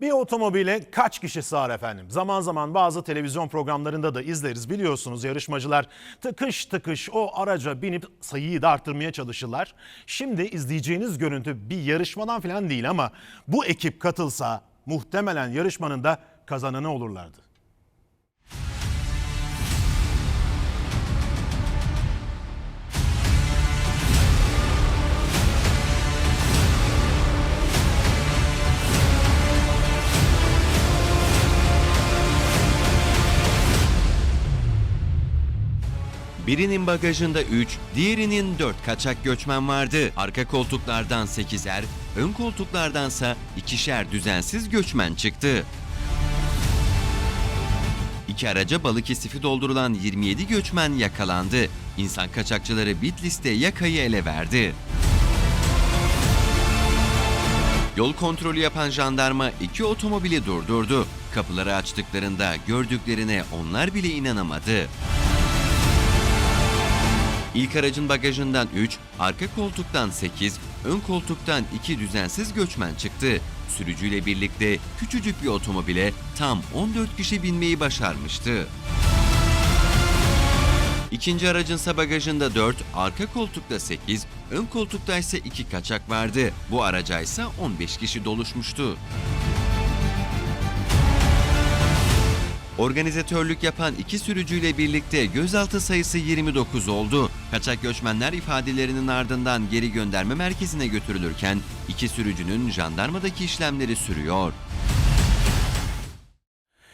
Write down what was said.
Bir otomobile kaç kişi sığar efendim? Zaman zaman bazı televizyon programlarında da izleriz biliyorsunuz yarışmacılar tıkış tıkış o araca binip sayıyı da arttırmaya çalışırlar. Şimdi izleyeceğiniz görüntü bir yarışmadan falan değil ama bu ekip katılsa muhtemelen yarışmanın da kazananı olurlardı. Birinin bagajında 3, diğerinin 4 kaçak göçmen vardı. Arka koltuklardan 8'er, ön koltuklardansa ikişer düzensiz göçmen çıktı. İki araca balık isifi doldurulan 27 göçmen yakalandı. İnsan kaçakçıları Bitlis'te yakayı ele verdi. Yol kontrolü yapan jandarma iki otomobili durdurdu. Kapıları açtıklarında gördüklerine onlar bile inanamadı. İlk aracın bagajından 3, arka koltuktan 8, ön koltuktan 2 düzensiz göçmen çıktı. Sürücüyle birlikte küçücük bir otomobile tam 14 kişi binmeyi başarmıştı. İkinci aracınsa bagajında 4, arka koltukta 8, ön koltukta ise 2 kaçak vardı. Bu araca ise 15 kişi doluşmuştu. Organizatörlük yapan iki sürücüyle birlikte gözaltı sayısı 29 oldu. Kaçak göçmenler ifadelerinin ardından geri gönderme merkezine götürülürken iki sürücünün jandarmadaki işlemleri sürüyor.